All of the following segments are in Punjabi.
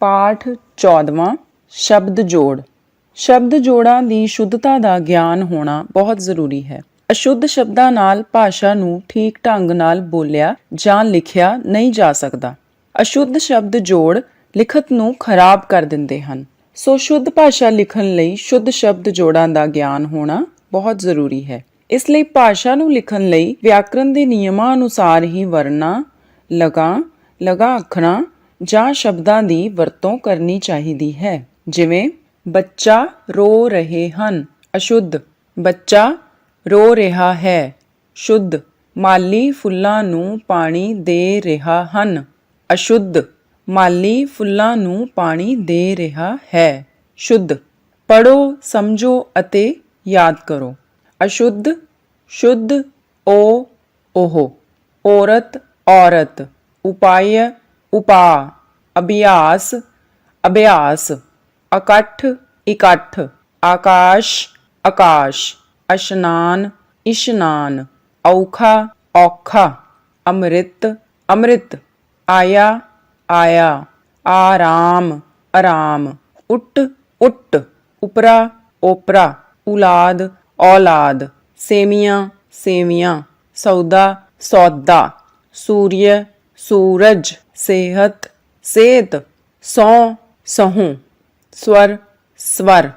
ਪਾਠ 14ਵਾਂ ਸ਼ਬਦ ਜੋੜ। ਸ਼ਬਦ ਜੋੜਾਂ ਦੀ ਸ਼ੁੱਧਤਾ ਦਾ ਗਿਆਨ ਹੋਣਾ ਬਹੁਤ ਜ਼ਰੂਰੀ ਹੈ। ਅਸ਼ੁੱਧ ਸ਼ਬਦਾਂ ਨਾਲ ਭਾਸ਼ਾ ਨੂੰ ਠੀਕ ਢੰਗ ਨਾਲ ਬੋਲਿਆ ਜਾਂ ਲਿਖਿਆ ਨਹੀਂ ਜਾ ਸਕਦਾ। ਅਸ਼ੁੱਧ ਸ਼ਬਦ ਜੋੜ ਲਿਖਤ ਨੂੰ ਖਰਾਬ ਕਰ ਦਿੰਦੇ ਹਨ। ਸੋ ਸ਼ੁੱਧ ਭਾਸ਼ਾ ਲਿਖਣ ਲਈ ਸ਼ੁੱਧ ਸ਼ਬਦ ਜੋੜਾਂ ਦਾ ਗਿਆਨ ਹੋਣਾ ਬਹੁਤ ਜ਼ਰੂਰੀ ਹੈ। ਇਸ ਲਈ ਭਾਸ਼ਾ ਨੂੰ ਲਿਖਣ ਲਈ ਵਿਆਕਰਣ ਦੇ ਨਿਯਮਾਂ ਅਨੁਸਾਰ ਹੀ ਵਰਣਾ, ਲਗਾ ਲਗਾ ਅੱਖਰਾਂ ਜਾਂ ਸ਼ਬਦਾਂ ਦੀ ਵਰਤੋਂ ਕਰਨੀ ਚਾਹੀਦੀ ਹੈ। ਜਿਵੇਂ, ਬੱਚਾ ਰੋ ਰਹੇ ਹਨ, ਅਸ਼ੁੱਧ। ਬੱਚਾ ਰੋ ਰਿਹਾ ਹੈ, ਸ਼ੁੱਧ। ਮਾਲੀ ਫੁੱਲਾਂ ਨੂੰ ਪਾਣੀ ਦੇ ਰਿਹਾ ਹਨ, ਅਸ਼ੁੱਧ। ਮਾਲੀ ਫੁੱਲਾਂ ਨੂੰ ਪਾਣੀ ਦੇ ਰਿਹਾ ਹੈ, ਸ਼ੁੱਧ। ਪੜੋ ਸਮਝੋ ਅਤੇ ਯਾਦ ਕਰੋ। ਅਸ਼ੁੱਧ, ਸ਼ੁੱਧ ਓ ਉਹ। ਔਰਤ ਔਰਤ। ਉਪਾਯ ਉਪਾ, ਅਭਿਆਸ ਅਭਿਆਸ ਇਕੱਠ ਇਕੱਠ, ਆਕਾਸ਼ ਆਕਾਸ਼, ਅਸ਼ਨਾਨ, ਇਸ਼ਨਾਨ, ਔਖਾ ਔਖਾ, ਅੰਮ੍ਰਿਤ ਅੰਮ੍ਰਿਤ, ਆਇਆ ਆਇਆ, ਆਰਾਮ ਆਰਾਮ ਉੱਟ ਉੱਟ ਉਪਰਾ ਓਪਰਾ ਔਲਾਦ ਔਲਾਦ, ਸੇਮੀਆਂ ਸੇਵੀਆਂ ਸੌਦਾ ਸੌਦਾ, ਸੂਰਯ, ਸੂਰਜ ਸਿਹਤ ਸਿਹਤ ਸੌ ਸਹੂ, ਸਵਰ ਸਵਰ,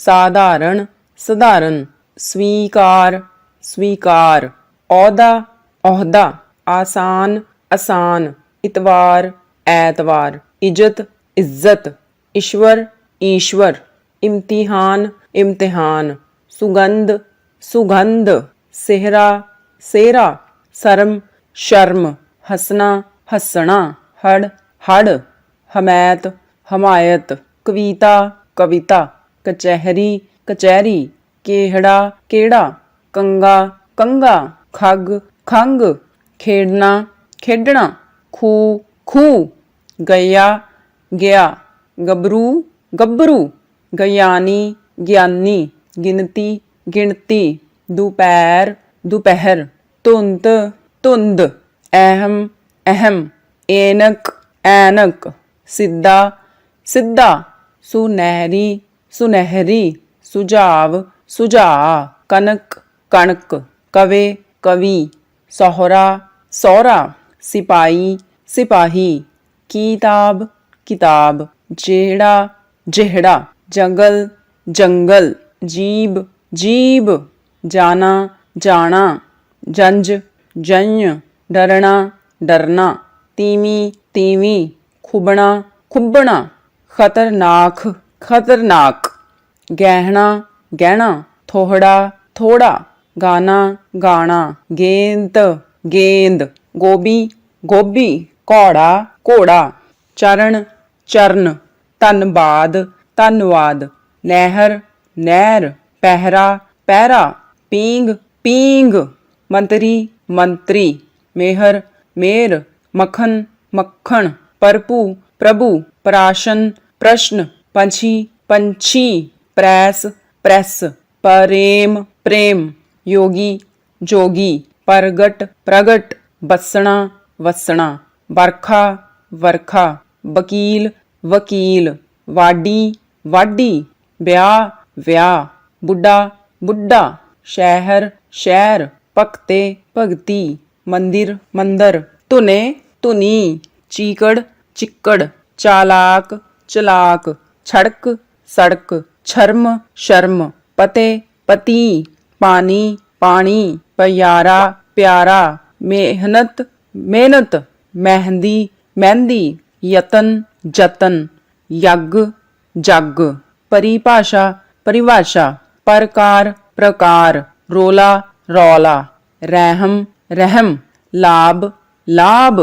ਸਾਧਾਰਣ, ਸਧਾਰਨ, ਸਵੀਕਾਰ ਸਵੀਕਾਰ, ਅਹੁਦਾ ਅਹੁਦਾ, ਆਸਾਨ ਆਸਾਨ ਇਤਵਾਰ, ਐਤਵਾਰ, ਇੱਜ਼ਤ ਇੱਜ਼ਤ, ਈਸ਼ਵਰ ਈਸ਼ਵਰ, ਇਮਤਿਹਾਨ ਇਮਤਿਹਾਨ, ਸੁਗੰਧ ਸੁਗੰਧ, ਸਿਹਰਾ ਸਿਹਰਾ, ਸ਼ਰਮ ਸ਼ਰਮ, ਹਸਣਾ, ਹੱਸਣਾ। ਹੜ ਹੜ ਹਮਾਇਤ ਹਮਾਇਤ, ਕਵਿਤਾ ਕਵਿਤਾ, ਕਚਹਿਰੀ ਕਚਹਿਰੀ, ਕਿਹੜਾ ਕਿਹੜਾ, ਕੰਗਾ ਕੰਗਾ, ਖੱਗ, ਖੰਗ, ਖੇਡਣਾ ਖੇਡਣਾ, ਖੂ ਖੂ, ਗਿਆ ਗਿਆ, ਗੱਭਰੂ ਗੱਭਰੂ, ਗਿਆਨੀ ਗਿਆਨੀ, ਗਿਣਤੀ ਗਿਣਤੀ, ਦੁਪਹਿਰ ਦੁਪਹਿਰ, ਧੁੰਦ ਧੁੰਦ, ਅਹਿਮ ਅਹਿਮ। एनक एनक सिद्धा सिद्धा, सुनहरी सुनहरी सुझाव सुझा कनक, कणक, कवे, कवि सोहरा सोहरा सिपाही सिपाही, किताब किताब, जेड़ा, जेहड़ा, जंगल जंगल, जीब जीब, जाना जाना, जंज जंज डरना डरना। तीवी तीवी खुबना खुबना खतरनाक खतरनाक। गहना गहना थोड़ा थोड़ा। गाना गाना गेंद गेंद। गोभी गोभी घोड़ा घोड़ा चरण चरण। धनबाद धनवाद नहर नहर पहरा पहरा। पींग पींग। मंत्री मंत्री। मेहर मेहर। मखन, मक्खन, परपू, प्रभु, प्राशन, प्रश्न, पंछी पंछी, प्रेस प्रेस, परेम, प्रेम, योगी, जोगी, परगट, प्रगट, बसना, वसना, बरखा, वरखा, वकील वकील, वाडी वाडी ब्याह ब्याह बुढ़ा बुढ़ा शहर शहर भगते भगती मंदिर मंदिर धुने तो तुनी चीकड़, चिक्कड़, चालाक, चलाक, छड़क, सड़क, छर्म, शर्म, पते, पति, पानी पानी प्यारा प्यारा, मेहनत मेहनत, मेहंदी मेहंदी, यतन, जतन, यज्ञ जग परिभाषा परिभाषा, प्रकार प्रकार, रोला, रौला, रहम रहम, लाभ लाभ।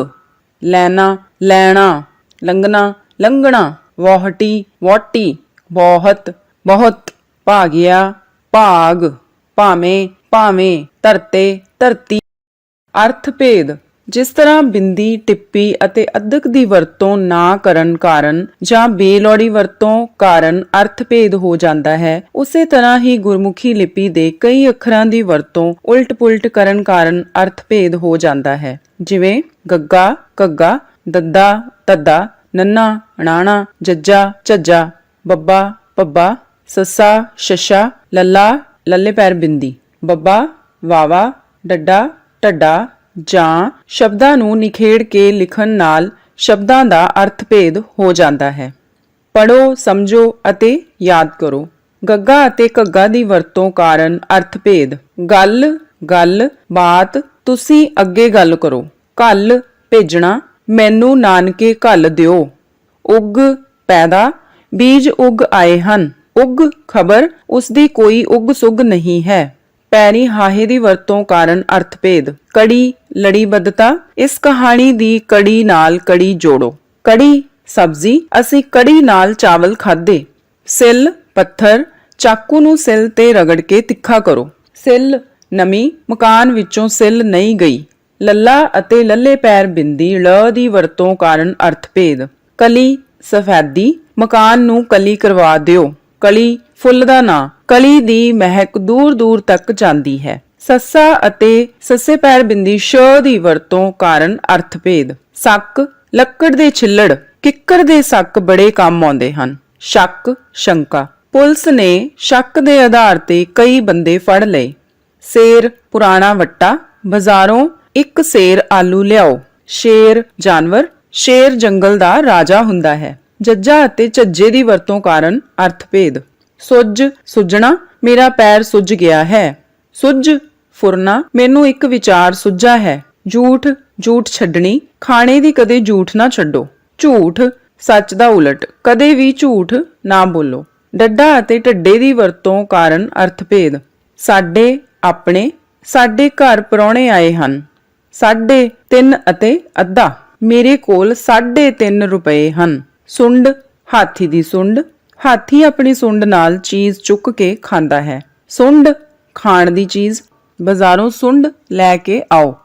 ਲੈਣਾ ਲੈਣਾ, ਲੰਘਣਾ ਲੰਘਣਾ, ਵੋਹਟੀ ਵੋਟੀ ਬਹੁਤ ਬਹੁਤ, ਭਾਗਿਆ, ਭਾਗ, ਭਾਵੇਂ ਭਾਵੇਂ, ਧਰਤੇ, ਧਰਤੀ ਅਰਥ ਭੇਦ ਜਿਸ ਤਰ੍ਹਾਂ ਬਿੰਦੀ, ਟਿੱਪੀ ਅਤੇ ਅਧਕ ਦੀ ਵਰਤੋਂ ਨਾ ਕਰਨ ਕਾਰਨ ਜਾਂ ਬੇਲੋੜੀ ਵਰਤੋਂ ਕਾਰਨ ਅਰਥ ਭੇਦ ਹੋ ਜਾਂਦਾ ਹੈ, ਉਸੇ ਤਰ੍ਹਾਂ ਹੀ ਗੁਰਮੁਖੀ ਲਿਪੀ ਦੇ ਕਈ ਅੱਖਰਾਂ ਦੀ ਵਰਤੋਂ ਉਲਟ-ਪੁਲਟ ਕਰਨ ਕਾਰਨ ਅਰਥ ਭੇਦ ਹੋ ਜਾਂਦਾ ਹੈ। ਜਿਵੇਂ ਗੱਗਾ ਕੱਗਾ ਦੱਦਾ, ਤੱਦਾ, ਨੰਨਾ, ਅਣਾਣਾ, ਜੱਜਾ, ਝੱਜਾ, ਬੱਬਾ, ਪੱਬਾ, ਸੱਸਾ, ਸ਼ਸ਼ਾ, ਲੱਲਾ, ਲੱਲੇ ਪੈਰ ਬਿੰਦੀ, ਬੱਬਾ, ਵਾਵਾ, ਡੱਡਾ, ਢੱਡਾ ਜਾਂ ਸ਼ਬਦਾਂ ਨੂੰ ਨਿਖੇੜ ਕੇ ਲਿਖਣ ਨਾਲ ਸ਼ਬਦਾਂ ਦਾ ਅਰਥ ਭੇਦ ਹੋ ਜਾਂਦਾ ਹੈ। ਪੜੋ ਸਮਝੋ ਅਤੇ ਯਾਦ ਕਰੋ। ਗੱਗਾ ਅਤੇ ਘੱਗਾ ਦੀ ਵਰਤੋਂ ਕਾਰਨ ਅਰਥ ਭੇਦ। ਗੱਲ ਗੱਲ, ਬਾਤ, ਤੁਸੀਂ ਅੱਗੇ ਗੱਲ ਕਰੋ। ਕੱਲ ਭੇਜਣਾ, ਮੈਨੂੰ ਨਾਨਕੇ ਘੱਲ ਦਿਓ। ਉਗ, ਪੈਦਾ, ਬੀਜ ਉਗ ਆਏ ਹਨ। ਉਗ, ਖਬਰ, ਉਸ ਦੀ ਕੋਈ ਉਗ ਸੁਗ ਨਹੀਂ ਹੈ। ਪੈਰੀ ਹਾਹੇ ਦੀ ਵਰਤੋਂ ਕਾਰਨ ਅਰਥ ਕੜੀ, ਲੜੀਬੱਧਤਾ, ਇਸ ਕਹਾਣੀ ਦੀ ਕੜੀ ਨਾਲ ਕੜੀ ਜੋੜੋ। ਕੜੀ, ਸਬਜ਼ੀ, ਅਸੀਂ ਕੜੀ ਨਾਲ ਚਾਵਲ ਖਾਦੇ ਸਿਲ, ਪੱਥਰ, ਚਾਕੂ ਨੂੰ ਸਿੱਲ ਤੇ ਰਗੜ ਕੇ ਤਿੱਖਾ ਕਰੋ। ਸਿੱਲ, ਨਮੀ, ਮਕਾਨ ਵਿੱਚੋਂ ਸਿੱਲ ਨਹੀਂ ਗਈ। ਲੱਲਾ ਅਤੇ ਲੱਲੇ ਪੈਰ ਬਿੰਦੀ, ਲ ਦੀ ਵਰਤੋਂ ਕਾਰਨ ਅਰਥ ਭੇਦ ਕਲੀ, ਸਫੈਦੀ, ਮਕਾਨ ਨੂੰ ਕਲੀ ਕਰਵਾ ਦਿਓ। ਕਲੀ ਫੁੱਲ ਦਾ ਨਾਂ ਕਲੀ ਦੀ ਮਹਿਕ ਦੂਰ ਦੂਰ ਤੱਕ ਜਾਂਦੀ ਹੈ। ਸੱਸਾ ਅਤੇ ਸੱਸੇ ਪੈਰ ਬਿੰਦੀ ਸ਼ ਦੀ ਵਰਤੋਂ ਕਾਰਨ ਅਰਥ ਭੇਦ ਸੱਕ, ਲੱਕੜ ਦੇ ਛਿੱਲੜ, ਕਿੱਕਰ ਦੇ ਸੱਕ ਬੜੇ ਕੰਮ ਆਉਂਦੇ ਹਨ। ਸ਼ੱਕ, ਸ਼ੰਕਾ। ਪੁਲਿਸ ਨੇ ਸ਼ੱਕ ਦੇ ਆਧਾਰ ਤੇ ਕਈ ਬੰਦੇ ਫੜ ਲਏ। ਸੇਰ, ਪੁਰਾਣਾ ਵੱਟਾ, ਬਾਜ਼ਾਰੋਂ ਇੱਕ ਸੇਰ ਆਲੂ ਲਿਆਓ। ਸ਼ੇਰ, ਜਾਨਵਰ, ਸ਼ੇਰ ਜੰਗਲ ਦਾ ਰਾਜਾ ਹੁੰਦਾ ਹੈ। ਜੱਜਾ ਅਤੇ ਝੱਜੇ ਦੀ ਵਰਤੋਂ ਕਾਰਨ ਅਰਥਭੇਦ। ਸੁੱਜ ਸੁੱਜਣਾ, ਮੇਰਾ ਪੈਰ ਸੁੱਜ ਗਿਆ ਹੈ। ਸੁੱਜ ਫੁਰਨਾ, ਮੈਨੂੰ ਇੱਕ ਵਿਚਾਰ ਸੁੱਜਾ ਹੈ। ਝੂਠ ਝੂਠ ਛੱਡਣੀ, ਖਾਣੇ ਦੀ ਕਦੇ ਝੂਠ ਨਾ ਛੱਡੋ। ਝੂਠ, ਸੱਚ ਦਾ ਉਲਟ, ਕਦੇ ਵੀ ਝੂਠ ਨਾ ਬੋਲੋ। ਡੱਡਾ ਅਤੇ ਢੱਡੇ ਦੀ ਵਰਤੋਂ ਕਾਰਨ ਅਰਥ ਭੇਦ ਸਾਡੇ, ਆਪਣੇ, ਸਾਡੇ ਘਰ ਪਰੌਣੇ ਆਏ ਹਨ। ਸਾਢੇ ਤਿੰਨ ਅਤੇ ਅੱਧਾ। ਮੇਰੇ ਕੋਲ ਸਾਢੇ ਤਿੰਨ ਰੁਪਏ ਹਨ। ਸੁੰਡ, ਹਾਥੀ ਦੀ ਸੁੰਡ ਹਾਥੀ ਆਪਣੀ ਸੁੰਡ ਨਾਲ ਚੀਜ਼ ਚੁੱਕ ਕੇ ਖਾਂਦਾ ਹੈ। ਸੁੰਡ ਖਾਣ ਦੀ ਚੀਜ਼, ਬਾਜ਼ਾਰੋਂ ਸੁੰਡ ਲੈ ਕੇ ਆਓ।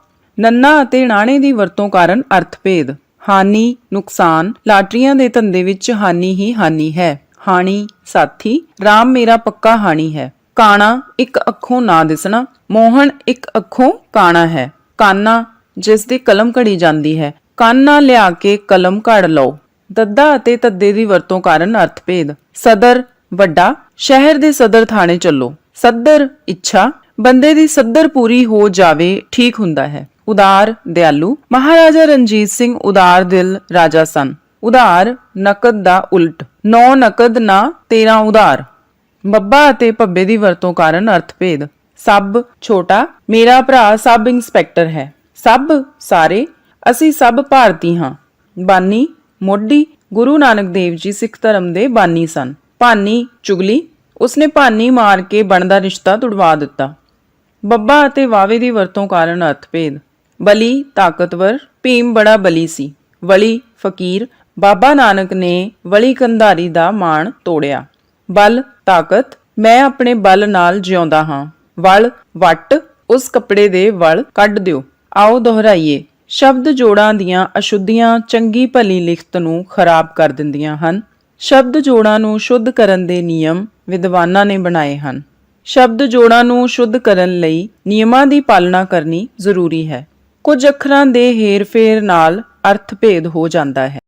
ਨੰਨਾ ਅਤੇ ਨਾਣੇ ਦੀ ਵਰਤੋਂ ਕਾਰਨ ਅਰਥ ਭੇਦ ਹਾਨੀ, ਨੁਕਸਾਨ, ਲਾਟਰੀਆਂ ਦੇ ਧੰਦੇ ਵਿੱਚ ਹਾਨੀ ਹੀ ਹਾਨੀ ਹੈ। ਹਾਣੀ, ਸਾਥੀ RAM ਮੇਰਾ ਪੱਕਾ ਹਾਣੀ ਹੈ। ਕਾਣਾ, ਇੱਕ ਅੱਖੋਂ ਨਾ ਦਿਸਣਾ। ਮੋਹਨ ਇੱਕ ਅੱਖੋਂ ਕਾਣਾ ਹੈ। ਕਾਨਾ ਜਿਸ ਦੀ ਕਲਮ ਘੜੀ ਜਾਂਦੀ ਹੈ। ਕਾਨਾ ਲਿਆ ਕੇ ਕਲਮ ਘੜ ਲਓ। ਦੱਦਾ ਅਤੇ ਤੱਦੇ ਦੀ ਵਰਤੋਂ ਕਾਰਨ ਅਰਥ ਭੇਦ ਸਦਰ, ਵੱਡਾ, ਸ਼ਹਿਰ ਦੇ ਸਦਰ ਥਾਣੇ ਚੱਲੋ। ਸਦਰ, ਇੱਛਾ, ਬੰਦੇ ਦੀ ਸੱਦਰ ਪੂਰੀ ਹੋ ਜਾਵੇ, ਠੀਕ ਹੁੰਦਾ ਹੈ। ਉਦਾਰ, ਦਿਆਲੂ, ਮਹਾਰਾਜਾ ਰਣਜੀਤ ਸਿੰਘ ਉਦਾਰ ਦਿਲ, ਰਾਜਾ ਸਨ। ਉਧਾਰ ਨਕਦ ਦਾ ਉਲਟ। ਨੌ ਨਕਦ ਨਾ 13 ਉਧਾਰ ਬੱਬਾ ਅਤੇ ਭੱਬੇ ਦੀ ਵਰਤੋਂ ਕਾਰਨ ਅਰਥ ਭੇਦ ਸਭ, ਛੋਟਾ, ਮੇਰਾ ਭਰਾ ਸਬ ਇੰਸਪੈਕਟਰ ਹੈ। ਸਭ, ਸਾਰੇ, ਅਸੀਂ ਸਭ ਭਾਰਤੀ ਹਾਂ। ਬਾਨੀ ਮੋਢੀ ਗੁਰੂ ਨਾਨਕ ਦੇਵ ਜੀ ਸਿੱਖ ਧਰਮ ਦੇ ਬਾਨੀ ਸਨ। ਭਾਨੀ, ਚੁਗਲੀ, ਉਸਨੇ ਭਾਨੀ ਮਾਰ ਕੇ ਬਣਦਾ ਰਿਸ਼ਤਾ ਤੁੜਵਾ ਦਿੱਤਾ। ਬੱਬਾ ਅਤੇ ਵਾਵੇ ਦੀ ਵਰਤੋਂ ਕਾਰਨ ਅਰਥਭੇਦ। ਬਲੀ, ਤਾਕਤਵਰ, ਭੀਮ ਬੜਾ ਬਲੀ ਸੀ। ਵਲੀ, ਫਕੀਰ, ਬਾਬਾ ਨਾਨਕ ਨੇ ਵਲੀ ਕੰਧਾਰੀ ਦਾ ਮਾਣ ਤੋੜਿਆ। ਬਲ, ਤਾਕਤ, ਮੈਂ ਆਪਣੇ ਬਲ ਨਾਲ ਜਿਉਂਦਾ ਹਾਂ। ਵਲ, ਵੱਟ, ਉਸ ਕੱਪੜੇ ਦੇ ਵਲ ਕੱਢ ਦਿਓ। ਆਓ ਦੁਹਰਾਈਏ। ਸ਼ਬਦ ਜੋੜਾਂ ਦੀਆਂ ਅਸ਼ੁੱਧੀਆਂ ਚੰਗੀ ਭਲੀ ਲਿਖਤ ਨੂੰ ਖਰਾਬ ਕਰ ਦਿੰਦੀਆਂ ਹਨ। ਸ਼ਬਦ ਜੋੜਾਂ ਨੂੰ ਸ਼ੁੱਧ ਕਰਨ ਦੇ ਨਿਯਮ ਵਿਦਵਾਨਾਂ ਨੇ ਬਣਾਏ ਹਨ। ਸ਼ਬਦ ਜੋੜਾਂ ਨੂੰ ਸ਼ੁੱਧ ਕਰਨ ਲਈ ਨਿਯਮਾਂ ਦੀ ਪਾਲਣਾ ਕਰਨੀ ਜ਼ਰੂਰੀ ਹੈ। ਕੁਝ ਅੱਖਰਾਂ ਦੇ ਹੇਰ-ਫੇਰ ਨਾਲ ਅਰਥ ਭੇਦ ਹੋ ਜਾਂਦਾ ਹੈ।